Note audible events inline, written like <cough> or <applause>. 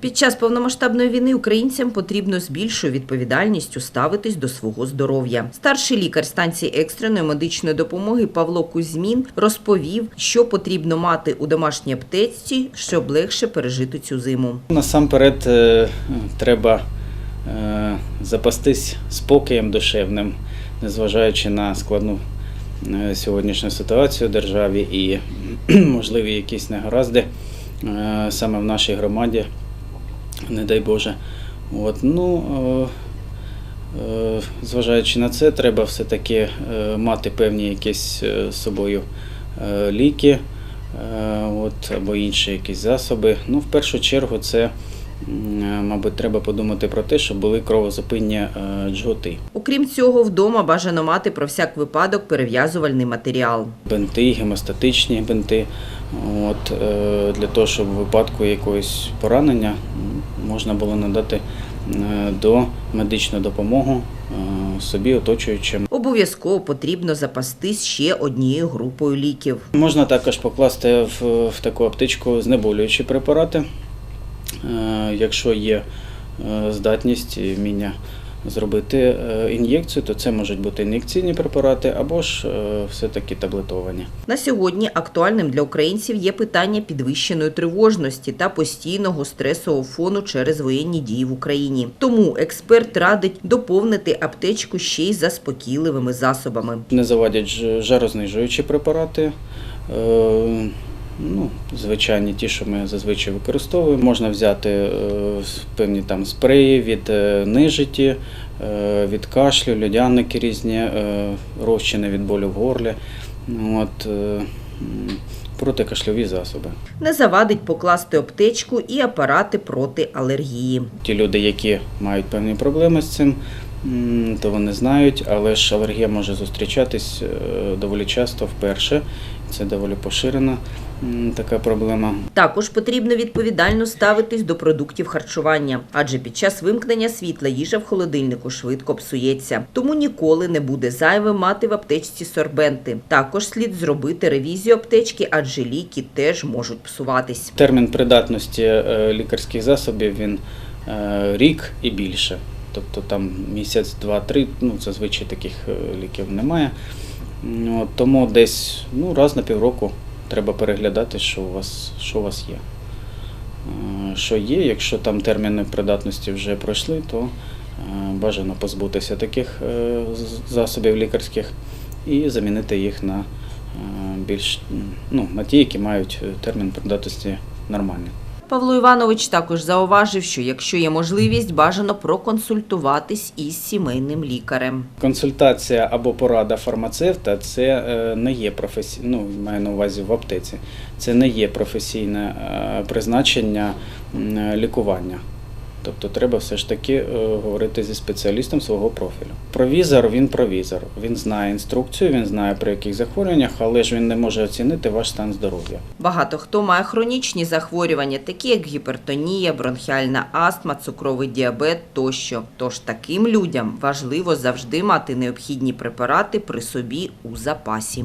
Під час повномасштабної війни українцям потрібно з більшою відповідальністю ставитись до свого здоров'я. Старший лікар станції екстреної медичної допомоги Павло Кузьмін розповів, що потрібно мати у домашній аптечці, щоб легше пережити цю зиму. Насамперед е, треба е, запастись спокоєм душевним, незважаючи на складну е, сьогоднішню ситуацію в державі і <clears throat> можливі якісь негаразди саме в нашій громаді, не дай Боже. От, ну, е, е, зважаючи на це, треба все-таки е, мати певні якісь з собою ліки от, або інші якісь засоби. Ну, в першу чергу, це, мабуть, треба подумати про те, щоб були кровозупинні джготи. Окрім цього, вдома бажано мати про всяк випадок перев'язувальний матеріал. бинти, гемостатичні бинти. От, для того, щоб в випадку якогось поранення можна було надати е, до медичну допомогу е, собі оточуючим. Обов'язково потрібно запастись ще однією групою ліків. Можна також покласти в, в таку аптечку знеболюючі препарати, Е, якщо є здатність і вміння зробити е, ін'єкцію, то це можуть бути ін'єкційні препарати або ж е, все-таки таблетовані. На сьогодні актуальним для українців є питання підвищеної тривожності та постійного стресового фону через воєнні дії в Україні. Тому експерт радить доповнити аптечку ще й заспокійливими засобами. Не завадять жарознижуючі препарати. Ну, звичайні ті, що ми зазвичай використовуємо. Можна взяти е, певні там спреї від е, нижиті, е, від кашлю, льодяники різні, е, розчини від болю в горлі. От, е, протикашльові засоби. Не завадить покласти аптечку і апарати проти алергії. Ті люди, які мають певні проблеми з цим, то вони знають, але ж алергія може зустрічатись е, доволі часто вперше. Це доволі поширена така проблема. Також потрібно відповідально ставитись до продуктів харчування, адже під час вимкнення світла їжа в холодильнику швидко псується. Тому ніколи не буде зайвим мати в аптечці сорбенти. Також слід зробити ревізію аптечки, адже ліки теж можуть псуватись. Термін придатності е, лікарських засобів він е, рік і більше. Тобто там місяць, два-три, ну зазвичай таких е, ліків немає. Тому десь ну, раз на півроку треба переглядати, що у вас, що у вас є. Що є, якщо там терміни придатності вже пройшли, то бажано позбутися таких засобів лікарських і замінити їх на більш ну, на ті, які мають е, термін придатності нормальний. Павло Іванович також зауважив, що якщо є можливість, бажано проконсультуватись із сімейним лікарем. Консультація або порада фармацевта це е, не є професій... ну, маю на увазі в аптеці. Це не є професійне е, призначення е, лікування. Тобто треба все ж таки е, говорити зі спеціалістом свого профілю. Провізор він провізор. Він знає інструкцію, він знає при яких захворюваннях, але ж він не може оцінити ваш стан здоров'я. Багато хто має хронічні захворювання, такі як гіпертонія, бронхіальна астма, цукровий діабет тощо. Тож таким людям важливо завжди мати необхідні препарати при собі у запасі.